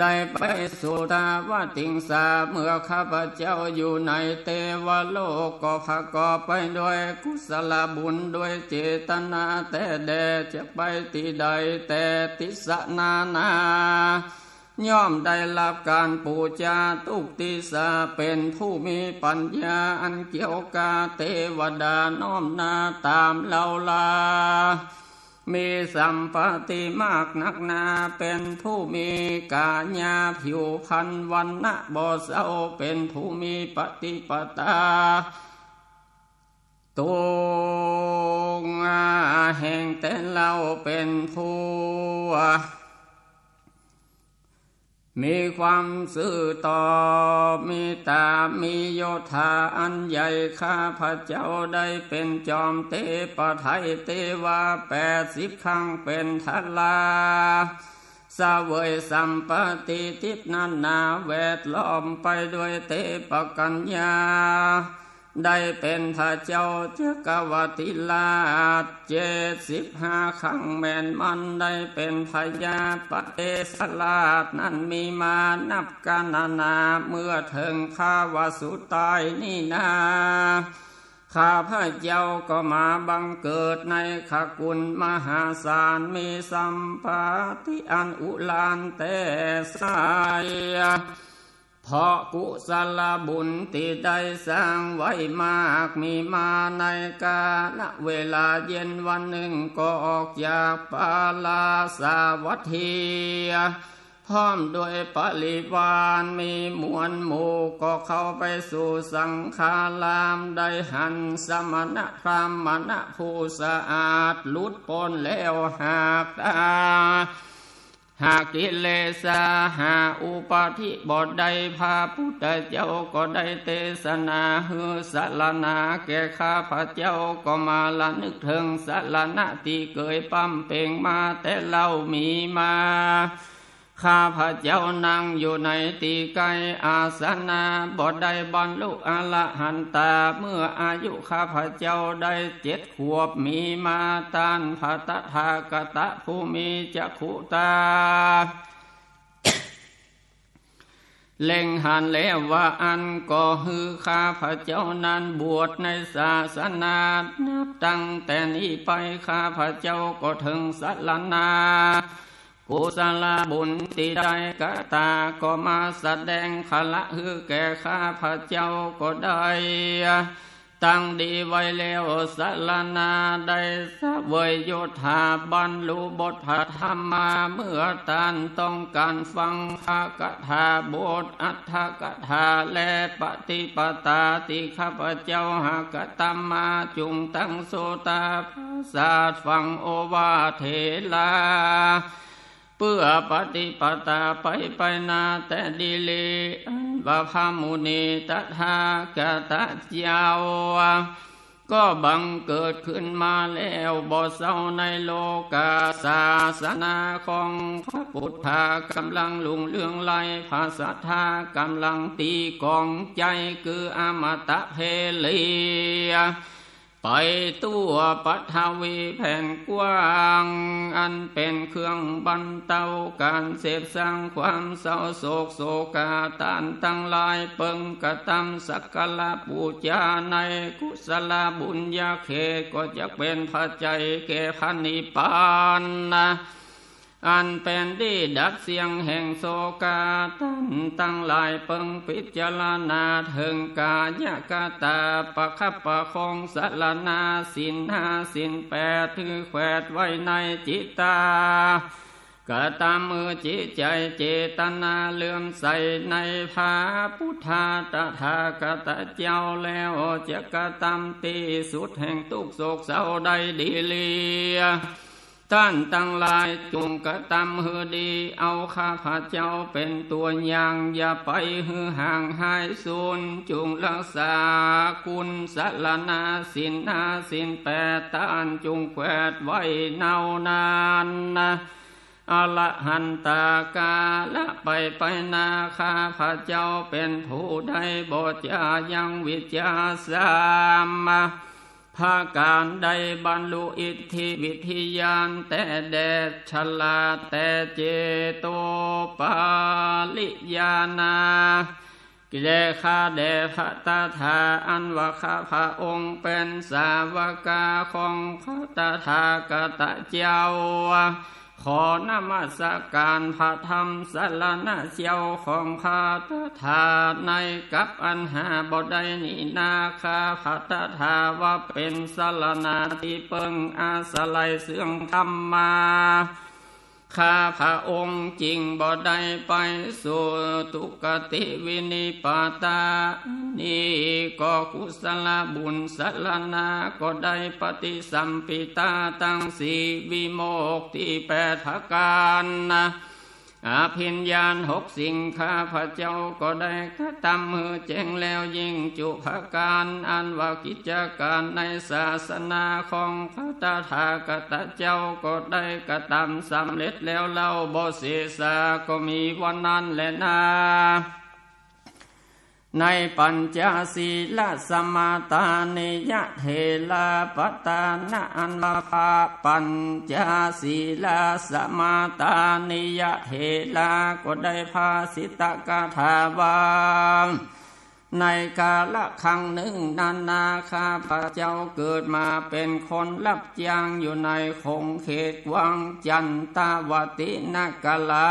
ได้ไปสุทาวติงสาเมื่อข้าพเจ้าอยู่ในเทวโลกก็พกอบไปด้วยกุศลบุญด้วยเจตนาแต่แดจะไปที่ใดแต่ติสนานาย่อมได้รับการปูจาตุกติสาเป็นผู้มีปัญญาอันเกี่ยวกาเทวดาน้อมนาตามเลาลา มีสัมปติมากนักนาเป็นผู้มีกาญาผิวพันวันนะบ่เศร้าเป็นผู้มีปฏิปตาตุงแห่งแต่เราเป็นผู้ มีความซื่อต่อมีตามีโยธาอันใหญ่ข้าพระเจ้าได้เป็นจอมเตปะไทยเตวาแปดสิบครั้งเป็นทัลาสเวยสัมปติทิศนานาแวดล้อมไปด้วยเตปกัญญา ได้เป็นพระเจ้าเจ้ากวติลาชเจ็ดสิบห้าครั้งแม่นมันได้เป็นพญาปเตสลาดนั้นมีมานับกันนานาเมื่อถึงข้าวสุตายนี่นาข้าพระเจ้าก็มาบังเกิดในขกุลมหาศาลมีสัมปาทิอันอุลานแต่สาย เพราะกุศลบุญที่ได้สร้างไว้มากมีมาในกาลเวลาเย็นวันหนึ่งก็ออกจากปาลาสาวัตถีพร้อมด้วยปริวานมีมวลหมู่ก็เข้าไปสู่สังฆารามได้หันสมณพรามณผู้สะอาดลุดปนแล้วหากตา หากกิเลสาหาอุปาทิบทใดพาพุทธเจ้าก็ได้เทศนาฮือสารนา แก่ข้าพระเจ้าก็มาละนึกถึงสารณะที่เกยปั้มเป่งมาแต่เล่ามีมา ข้าพระเจ้านั่งอยู่ในตีไกอาสนาบทใดบรรลุอรหันตาเมื่ออายุข้าพระเจ้าได้เจ็ดขวบมีมาตานพระตถากตะผู้มีจักขุตาเล่งหันแล้วว่าอันก็ฮือข้าพระเจ้านั้นบวชในศาสนานับตั้งแต่นี้ไปข้าพระเจ้าก็ถึงสัลนา กุศลบุญติได้กตาก็มาแสดงขละฮือแก่ข้าพระเจ้าก็ได้ ตั้งดีไว้แล้วสานาได้สเวยโยธาบรรลุบทพธรรมาเมื่อตานต้องการฟังพระกถาบทอัฏฐกถาและปฏิปตาติข้าพเจ้าหากตมมาจุงตั้งโสตาภาษาฟังโอวาเทลา เพื่อปฏิปตาไปไปนาแต่ดีเลบาพามุนีตถากตะเจ้าก็บังเกิดขึ้นมาแล้วบ่เศร้าในโลกาศาสนาของพระพุทธากำลังลุงเรื่องไลภาษาธากำลังตีกองใจคืออมตะเพลีย ไปตัวปัทวีแผ่นกว้าง อันเป็นเครื่องบรรเทาการเสพสร้างความเศร้าโศกโศกาตานตั้งลายเปิงกระทำสักกละปูจาในกุศลบุญญาเขก็จะเป็นพระใจแก่พันิปานนะ อันเป็นที่ดับเสียงแห่งโศกาตั้นตั้งหลายเปิงพิจารณาถึงกายกตาปะคับประคองสารนาสินห้าสินแปดถือแขวดไว้ในจิตตากะตามมือจิตใจเจตนาเลื่อมใสในพาพุทธาตถากตเจ้าแล้วจะกระทำตีสุดแห่งทุกโศกเศร้าใดดีเลีย ท่านตั้งลายจงกระทำเฮือดี เอาข้าพระเจ้าเป็นตัวอย่างอย่าไปฮือห่างหายสูญจงรักษาคุณสารนาสินนาสินแปดตานจงแควดไว้เนานานนะอละหันตากาละไปไปนาข้าพระเจ้าเป็นผู้ใดบทจายังวิจาสามมา ภาการใดบรรลุอิทธิวิทยานแต่แดดฉลาดแต่เจโตปาลิยานากิเลคาเดพระตาถาอันวะข้าพระองค์เป็นสาวกาของพระตถากตเจ้า ขอนมัสการพระธรรมสารณะเจียวของพระตถาในกับอันหาบดนินาคาพระตถาว่าเป็นสารณะที่เปิงอาศัยเสื่องธรรมมา ข้าพระองค์จริงบ่ได้ไปสู่ทุกติวินิปาตา นี่ก็กุศลบุญสลนาก็ได้ปฏิสัมปิตาตั้งสีวิโมกที่แปดทการนะ อาพิญญาณหกสิ่งข้าพระเจ้าก็ได้กระทำมือแจ้งแล้วยิ่งจุภการอันว่ากิจการในศาสนาของพระตถาคตเจ้าก็ได้กระทำสำเร็จแล้วเล่าบ่เสียสาก็มีวันนั้นแหละนา ในปัญจศีลสมาตานิยะเทลาปตานะอันมาภาปัญจศีลสมาตานิยะเทลาก็ได้พาสิตกาถาวางในกาละครั้งหนึ่งนานาข้าพระเจ้าเกิดมาเป็นคนรับจ้างอยู่ในคงเขตวังจันตาวตินกลา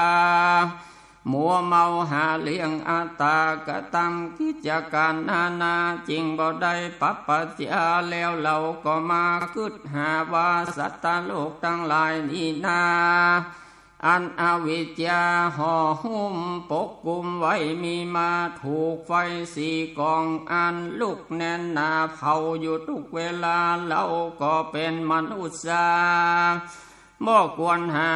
มัวเมาหาเลี้ยงอาตากะตำกิจการนานาจริงบ่ได้ปัปปัจจาแล้วเราก็มาคึดหาว่าสัตว์โลกทั้งหลายนี่นาอันอวิจจาห่อหุ้มปกกุมไว้มีมาถูกไฟสีกองอันลุกแน่นนาเผาอยู่ทุกเวลาเราก็เป็นมนุษย์ บ่ควรหา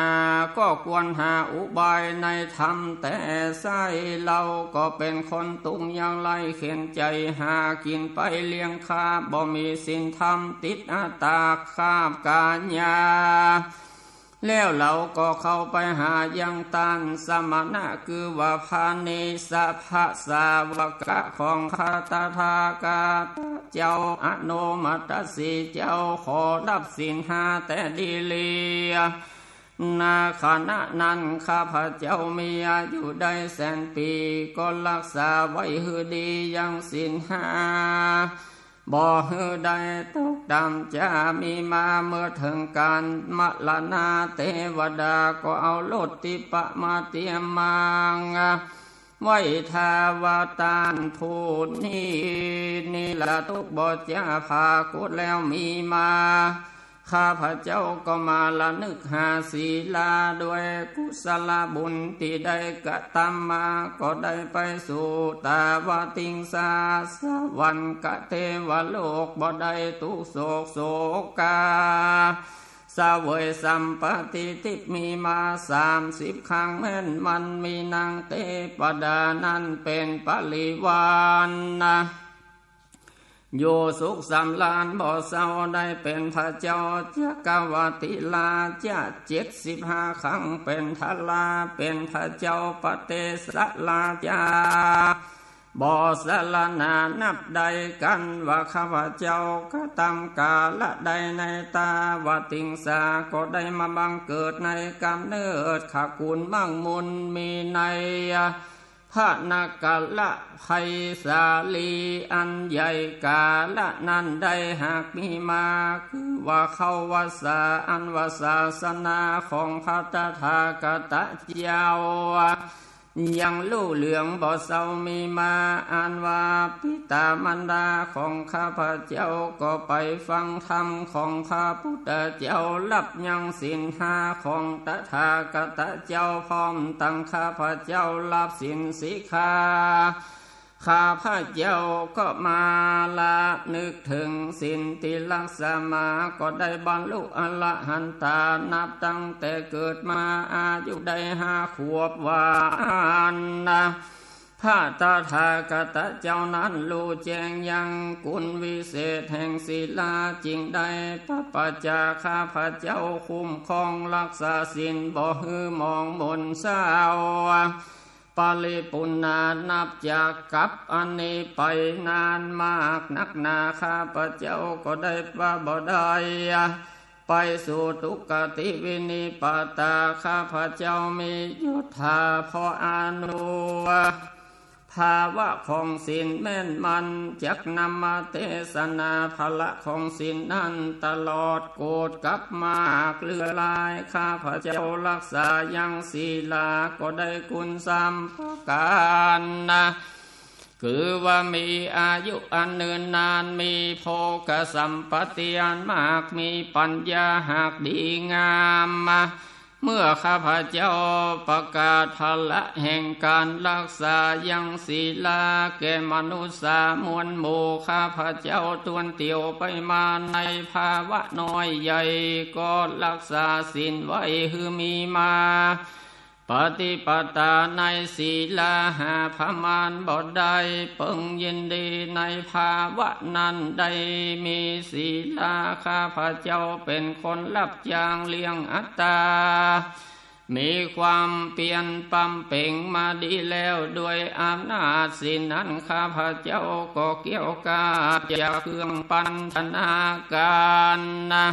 ก็ควรหาอุบายในธรรมแต่ใส่เราก็เป็นคนตุงยังไรเขียนใจหากินไปเลี้ยงคาบ่มีสินธรรมติดอาตาคาบกาญญา แล้วเราก็เข้าไปหายังตันสมณะคือว่าพานิสะภะสาวกะของคาตาทากาเจ้าอโนมัตสีเจ้าขอรับสินหาแต่ดีเลียนาขณะนั้นข้าพระเจ้ามีอายุได้แสนปี ก็รักษาไว้หือดียังสินหา บ่ฮือได้ตกดำจะมีมาเมื่อถึงการมลนาเทวดาก็เอาโลดติปะมาเตรียมมังไว้ทาวาตานพูดนี่นี่ละทุกบทจะพากุดแล้วมีมา ข้าพระเจ้าก็มาละนึกหาศีลาด้วยกุศลบุญที่ได้กระทำมาก็ได้ไปสู่ตาวติงสาสวรรค์กะเทวโลกบ่ได้ตุกโศกโศกาสาวยสัมปติทิมีมาสามสิบครั้งแม่นมันมีนางเตปดานั้นเป็นปริวานนะ โยสุขสำลานบ่อเศร้าได้เป็นพระเจ้าเจักวติลาเจะเจ็ดสิบห้าครั้งเป็นทลาเป็นพระเจ้าปเตสลาจาบ่อสลานานับใดกันว่าข้าพเจ้าก็ตำกาละใดในตาว่าติงสาก็ได้มาบังเกิดในกำเนิดขากุลบังมุนมีใน พระนักกละภัยสาลีอันใหญ่กาละนั้นได้หากมีมาคือว่าเขาวาสาอันวาศาสนาของพระตถาคตเจ้า ยังลู่เหลืองบ่เศร้ามีมาอ่านว่าพิตามันดาของข้าพระเจ้าก็ไปฟังธรรมของข้าพุทธเจ้ารับยังสินหาของตถาคตเจ้าพร้อมตั้งข้าพระเจ้ารับสินสิกขา ข้าพระเจ้าก็มาละนึกถึงสินติลักษมาก็ได้บรรลุอรหันตานับตั้งแต่เกิดมาอายุได้ห้าขวบวานนะพระตถาคตะเจ้านั้นรู้แจ้งยังกุลวิเศษแห่งศีลาจริงได้พระปัจจาข้าพระเจ้าคุ้มครองรักษาสินบ่ฮือมองบนเศร้า ปาลิปุณานับจากกับอันนี้ไปนานมากนักนาข้าพระเจ้าก็ได้ปะบ่ได้ไปสู่ทุกติวินิปตาข้าพระเจ้ามียุทธาพออานุ ภาวะของสินแม่นมันจักนำมาเทศนาพละของสินนั้นตลอดโกดกับมากเลือลายข้าพระเจ้ารักษายังศีลาก็ได้คุณสัมปการนะคือว่ามีอายุอันเนินนานมีโภกสัมปติอันมากมีปัญญาหากดีงามมา เมื่อข้าพเจ้าประกาศพละแห่งการรักษายังศีลาแก่มนุษย์สามวลหมู่ข้าพเจ้าตวนเตียวไปมาในภาวะน้อยใหญ่ ก็รักษาศีลไว้คือมีมา ปฏิปตาในศีลาหาพมานบดได้เปิงยินดีในภาวะนั้นได้มีศีลาข้าพระเจ้าเป็นคนรับจางเลี้ยงอัตตา มีความเปลี่ยนปั๊มเป่งมาดีแล้วด้วยอำนาจสินนั้นข้าพระเจ้าก็เกี่ยวกาจากเครื่องปันธนาการนะ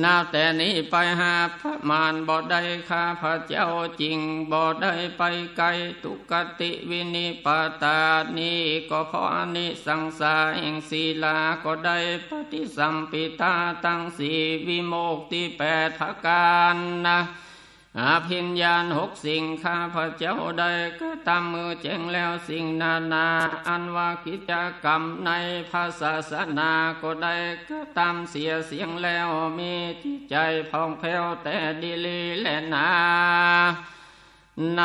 นาแต่นี้ไปหาพระมารบ่ได้ข้าพระเจ้าจริงบ่ได้ไปไกลทุกติวินิปตานี้ก็เพราะนิสังสาเองศีลาก็ได้ปฏิสัมปิตาตั้งสีวิโมกติแปดทการนะ อาพิญญาณหกสิ่งข้าพระเจ้าได้ก็ตามมือแจ้งแล้วสิ่งนานา อันว่ากิจกรรมในภาษาศาสนาก็ได้ก็ตามเสียเสียงแล้วมีที่ใจพองแผ้วแต่ดีลีและนาใน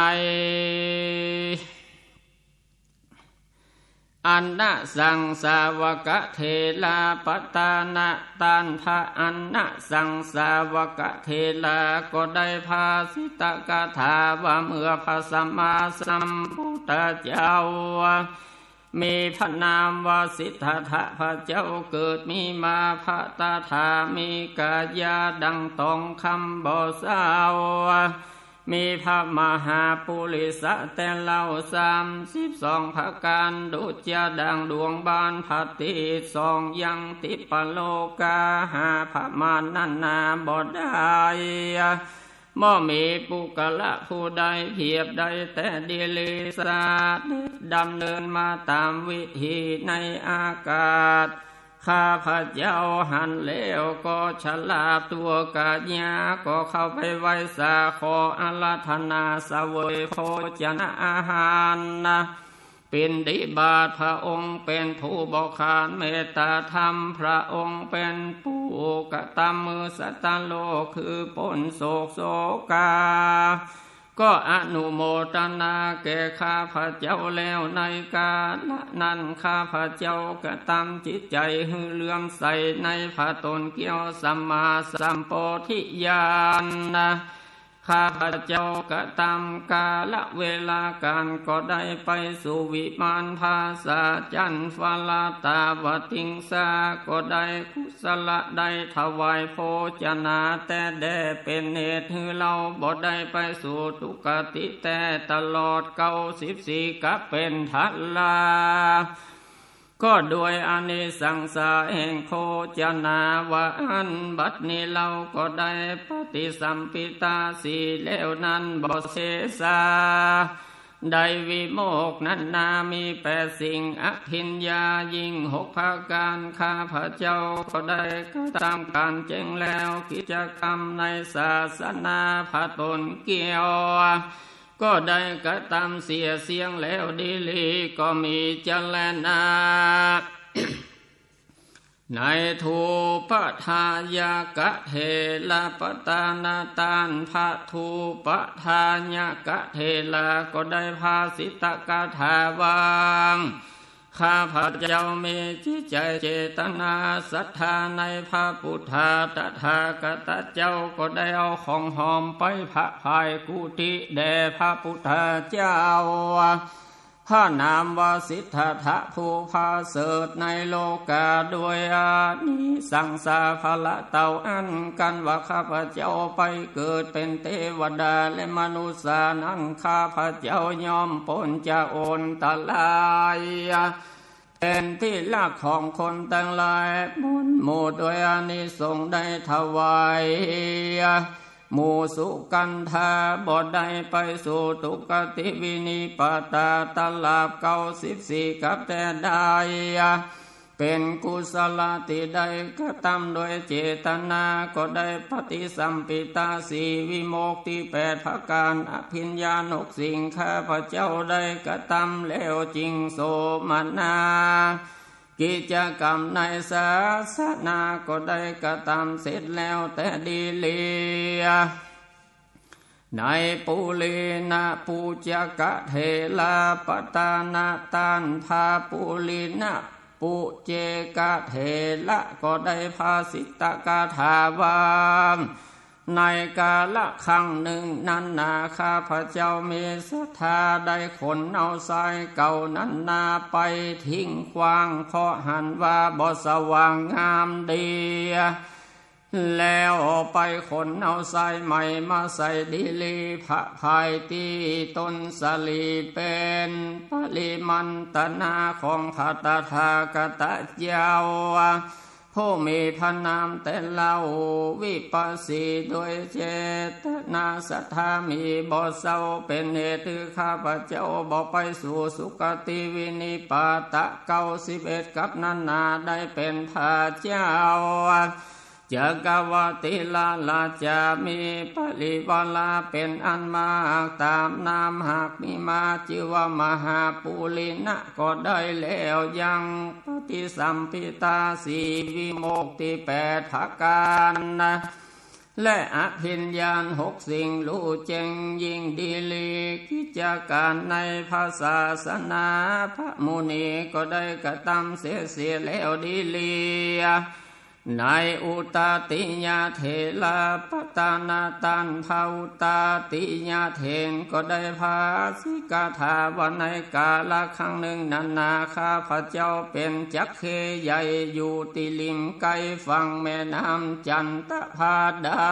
อันนะสังสาวกเทลาปตานะตานพระอันนะสังสาวกเทลาก็ได้พาสิตกถาว่าเมื่อพระสัมมาสัมพุทธเจ้ามีพระนามวาสิทธะพระเจ้าเกิดมีมาพระตาถามีกายาดังตองคำบ่สาว มีพระมหาปุริสะแต่เล่าสามสิบสองพระการดุจยดังดวงบานพัติสองยังติปโลกาหาพระมานันนาบดได้ม่มีปุกละผู้ใดเพียบใดแต่ดีลิสาดำเนินมาตามวิธีในอากาศ ข้าพระเจ้าหันเลวก็ฉลาตัวกาญาก็เข้าไปไว้สาขออาราธนาสวยโภจนะอาหารนะเป็นดิบาทพระองค์เป็นผู้บอกขานเมตตาธรรมพระองค์เป็นผู้กตามมือสัตโลกคือปนโศกโศกา ก็อนุโมทนาแก่ข้าพระเจ้าแล้วในกาลนั้นข้าพระเจ้าก็ตามจิตใจหือเลื่อมใสในพระตนเกี่ยวสัมมาสัมปทิญาณนะ ข้าพเจ้าก็ตามกาละเวลาการก็ได้ไปสู่วิมานภาษาจันฟาลาตาวติงสาก็ได้คุสละได้ถวายโภชนาแต่แด่เป็นเหตุให้เราบ่ได้ไปสู่ทุกติแต่ตลอดเก้าสิบสี่กับเป็นทัลลา ก็ด้วยอานิสังสาแห่งโคจนาวาอันบัดนี้เราก็ได้ปฏิสัมปิตาสีแล้วนั้นบอเสสาได้วิโมกนั้นนามีแปดสิ่งอภินญายิ่งหกภาการข้าพระเจ้าก็ได้ก็ตามการเจงแล้วกิจกรรมในศาสนาพระตนเกี่ยว ก็ได้กระทำเสียเสียงแล้วดีลีก็มีจลนาในทูปทายากะเทลาปตานาตานพระทูปทายากะเทลาก็ได้พาสิตกาถาวาง ข้าพระเจ้ามีจิตใจเจตนาศรัทธาในพระพุทธาตถากตเจ้าก็ได้เอาของหอมไปพระภายกุฏิแด่พระพุทธเจ้า พระนามวาสิทธะผู้พาเสดในโลกาด้วยอานิสังสาภละเต่าอันกันว่าข้าพเจ้าไปเกิดเป็นเทวดาและมนุษย์นั้นข้าพเจ้ายอมปนจะโอนตะลายเป็นที่ลักของคนต่างหลายบุญหมู่โดยอานิสงส์ได้ถวาย หมูสุกันธาบอดได้ไปสู่ตุกติวินิปตาตลาบเก้าสิบสี่กับแต่ได้เป็นกุศลติได้ก็ทำโดยเจตนาก็ได้ปฏิสัมปิตาสีวิโมกที่แปดพระการอภิญญานกสิ่งข้าพระเจ้าได้กระทำแล้วจริงโสมนา กิจกรรมในศาสนาก็ได้กระทำเสร็จแล้วแต่ดีเลียในปุลีนาปูจกะเทลาปตานาตันพาปุลีนาปุเจกะเทละก็ได้พาสิตกาถาวาม ในกาละครั้งหนึ่งนั้นนาข้าพระเจ้ามีศรัทธาได้ขนเอาสายเก่านั้นนาไปทิ้งควางเพราะหันว่าบ่สว่างงามดีแล้วไปขนเอาใส่ใหม่มาใส่ดีลีพระภายตีต้นสลีเป็นปริมันตนาของพระตถากตะเจ้า ผู้มีพระนามแต่เล่าวิปัสสีโดยเจตนาสัทธามีบ่เศร้าเป็นเหตุข้าพเจ้าบอกไปสู่สุคติวินิปาตะเก้าสิบเอ็ดกับนานาได้เป็นพระเจ้า จกวติลาลาจะมีปริวลาเป็นอันมากตามนามหากมีมาจิวมหาปุลินะก็ได้แล้วยังปฏิสัมพิตาสีวิโมกติแปดภาการนะและอภิญญาณหกสิ่งรู้เจงยิ่งดีลีกิจการในภาษาสนาพระมุนีก็ได้กระทำเสียเสียแล้วดีลี ในอุตติญาเทลาปตานาตันภาอุตติญาเทนก็ได้พาสิกาถาวันในกาละครั้งหนึ่งนานาข้าพระเจ้าเป็นจักเคใหญ่อยู่ติลิมไกฟังแม่น้ำจันตพาดา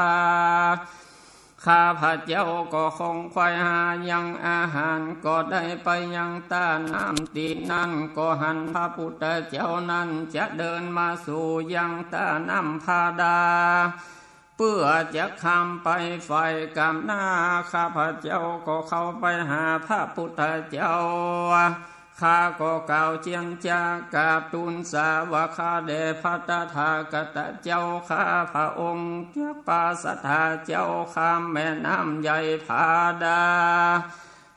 ข้าพระเจ้าก็คงควายหายังอาหารก็ได้ไปยังตาน้ำตีนั่นก็หันพระพุทธเจ้านั้นจะเดินมาสู่ยังตาน้ำพาดา เพื่อจะคำไปไฟกำหน้าข้าพระเจ้าก็เข้าไปหาพระพุทธเจ้า ข้าก็กล่าวเจียงจากาบตุนสาวคาเดพัตถากตเจ้าข้าพระองค์เจ้าปาสถาเจ้าข้ามแม่น้ำใหญ่พาดา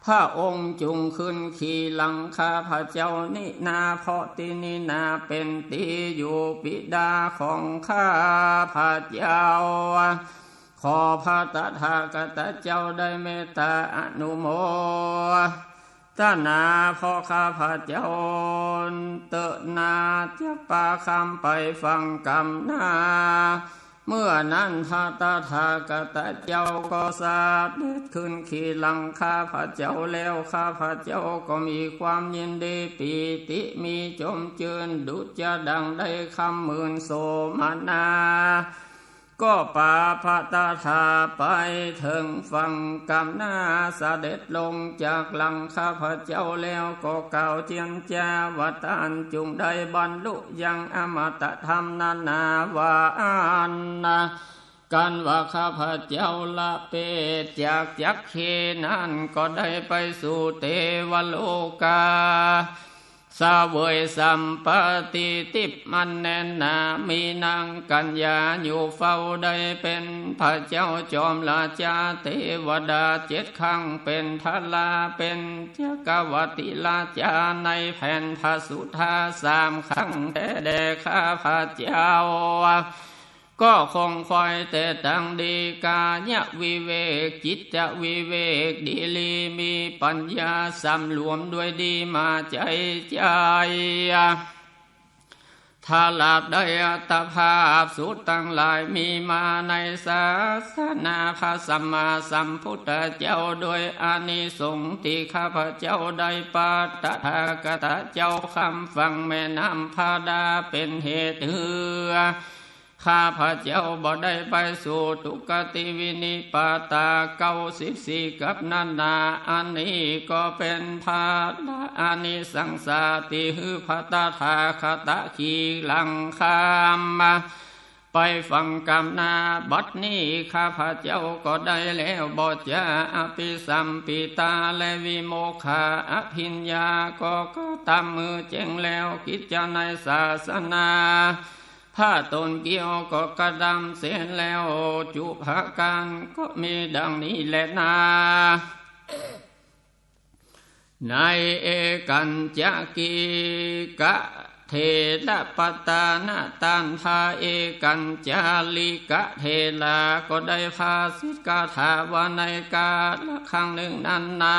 พระองค์จุงขึ้นขี่หลังข้าพระเจ้านินาเพราะตินินาเป็นตีอยู่ปิดาของข้าพระเจ้าขอพระตถากตเจ้าได้เมตตาอนุโม ตนาพอข้าพเจ้าเตนาจะปาคำไปฟังกรรมนาเมื่อนั้นพระตถากตะเจ้าก็สาดเด็ดขึ้นขี่หลังข้าพระเจ้าแล้วข้าพระเจ้าก็มีความยินดีปีติมีจมเจือนดุจจะดังได้คำหมื่นโสมนา ก็ป่าพระตาถาไปถึงฝั่งกำหน้าเสด็จลงจากหลังข้าพระเจ้าแล้วก็เก่าเจียนจาวตานจุงได้บรรลุยังอมตะธรรมนานาวาอันนะกันว่าข้าพระเจ้าละเปจากจักเขนั้นก็ได้ไปสู่เทวโลกา สาวยสัมปติติปมันแนนนามีนางกัญญาอยู่เฝ้าได้เป็นพระเจ้าจอมราชาเทวดาเจ็ดครั้งเป็นทลาเป็นเจ้ากวติราชาในแผ่นพระสุธาสามครั้งแต่แด่ข้าพระเจ้า ก็คงคอยแต่ตังดีกาญวิเวกจิตจะวิเวกดีลีมีปัญญาสำรวมด้วยดีมาใจใจถ้าหลับได้อัตภาพสุดตั้งหลายมีมาในศาสนาพระสัมมาสัมพุทธเจ้าโดยอานิสงส์ที่ข้าพเจ้าได้ปาตถากตเจ้าคำฟังแม่น้ำพาดาเป็นเหตุเหือ ข้าพระเจ้าบ่ได้ไปสู่ทุกติวินิปาตาเก้าสิบสี่กับนันนาอันนี้ก็เป็นภาลอานิสังสาติหือพัตถาคตะขีลังคามมาไปฟังกรรมนาบัดนี้ข้าพระเจ้าก็ได้แล้วบอจาอภิสัมปิตาและวิโมคาอภิญญาก็ก็ตามมือเจงแล้วกิจในศาสนา ถ้าตนเกี่ยวก็กระดำเสียแล้ว จุภาการก็มีดังนี้แหละนาในเอกันจักีกะเทระปตานาตันพาเอกันจาลิกะเทลาก็ได้พาสิกาถาวาในกาละครั้งหนึ่งนันนา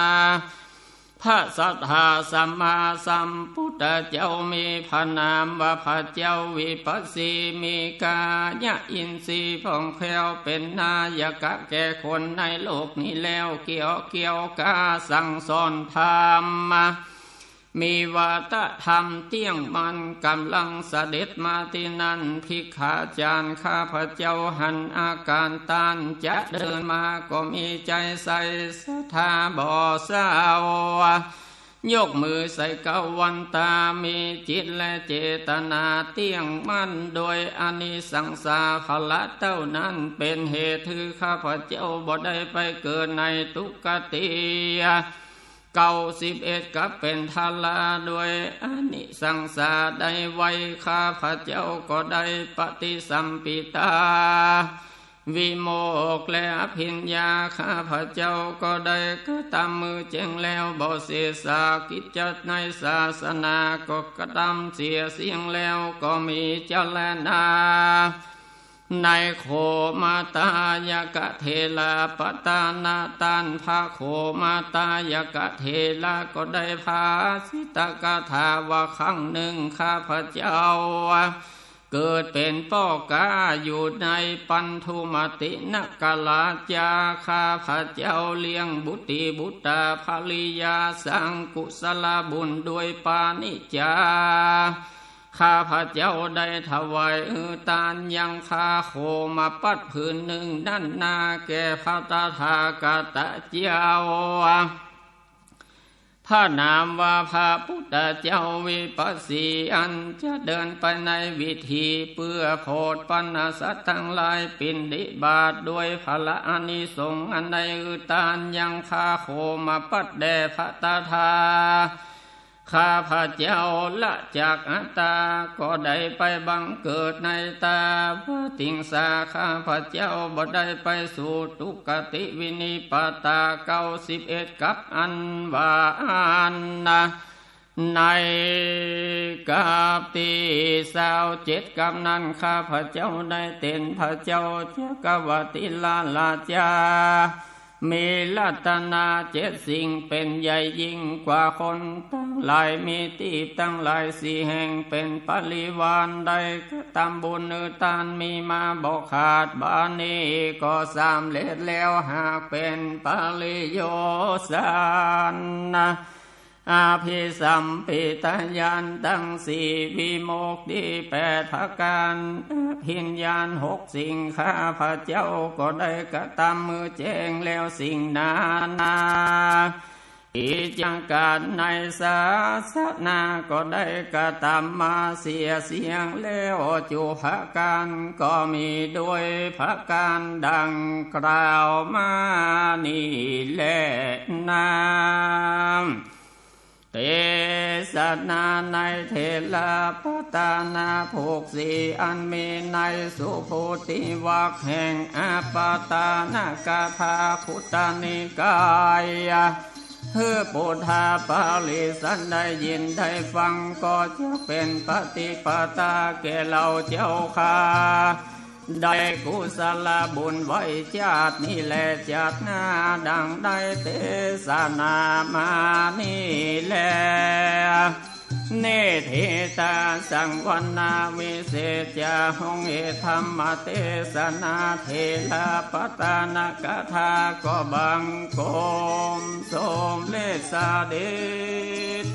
พระสัทธาสัมมาสัมพุทธเจ้ามีพระนามว่าพระเจ้าวิปัสสีมีกายะอินทรีย์ผ่องแผ้วเป็นนายกะแก่คนในโลกนี้แล้วเกี่ยวเกี่ยวกาสั่งสอนธรรม มีวาตธรรมเตี้ยงมันกำลังเสด็จมาที่นั่นพิขาจารย์ข้าพระเจ้าหันอาการตานจะเดินมาก็มีใจใส่สถาบ่อสาวยกมือใส่กวันตามีจิตและเจตนาเตี้ยงมั่นโดยอานิสังสาภละเต้านั้นเป็นเหตุคือข้าพระเจ้าบ่ได้ไปเกิดในทุกขติ เก้าสิบเอ็ดกับเป็นทาลาด้วยอนิสังสาได้ไว้ข้าพระเจ้าก็ได้ปฏิสัมปิตา วิโมกและอภิญญาข้าพระเจ้าก็ได้ก็ตามมือเจงแล้วบ่เสียสากิจจในศาสนาก็กระทำเสียเสียงแล้วก็มีเจริญนา ในโคมาตายกะเทลาปตานาตันภาโคมาตายกะเทลาก็ได้พาสิตกถาว่าครั้งหนึ่งข้าพระเจ้า เกิดเป็นป้อกาอยู่ในปันทุมตินกลาจาข้าพระเจ้าเลี้ยงบุตรีบุตรภริยาสังกุศลบุญด้วยปานิจา ข้าพระเจ้าได้ถวายออตานยังคาโคมาปัดผืนหนึ่งด้านนาแก่พระตาทากาตะเจ้าพระนามว่าพระพุทธเจ้าวิปัสสีอันจะเดินไปในวิธีเพื่อโพดปัญสัตทั้งหลายปินดิบาทด้วยพละอานิสงส์อันใดอือตานยังคาโคมาปัดแด่พระตาทา ข้าพระเจ้าละจากอัตตา ก็ได้ไปบังเกิดในตาพระติงสาข้าพระเจ้าบ่ได้ไปสู่ทุกติวินิปตาเก้าสิบเอ็ดกับอันวาอันนะในกาบตีสาวเจ็ดกำนั้นข้าพระเจ้าได้เต็นพระเจ้าเจ้ากวติลาลาจา มีลัตนาเจ็ดสิ่งเป็นใหญ่ยิ่งกว่าคนตั้งหลายมีตีบตั้งหลายสี่แห่งเป็นปริวานใดก็ตามบุญเอตานมีมาบอกขาดบานีก็สามเล็ดแล้วหากเป็นปริโยสานนะ อาภิสัมปิตยานตั้งสี่วิโมกดีแปดพการพิญญาณหกสิ่งข้าพระเจ้าก็ได้กระทำมือแจ้งแล้วสิ่งนานาอิจังการในศาสนาก็ได้กระทำมาเสียเสียงแล้วจุภการก็มีด้วยพระการดังกล่าวมานี่แหละนาม เตสนาในเทลาปตานาภูกสีอันมีในสุภูติวักแห่งอาปตานากาธาคุตานิกายเพื่อปุถาปาลิสันได้ยินได้ฟังก็จะเป็นปฏิปตาแก่เราเจ้าค่ะ ได้กุศลบุญไว้จาตินี่แหละจาติหน้าดังได้เตสนามานี่แหละเนเทตาสังวันนาวิเศษจาหงเอธรรมเทศนาเทลาปตานกถาก็บังโกมสมเลสาเดช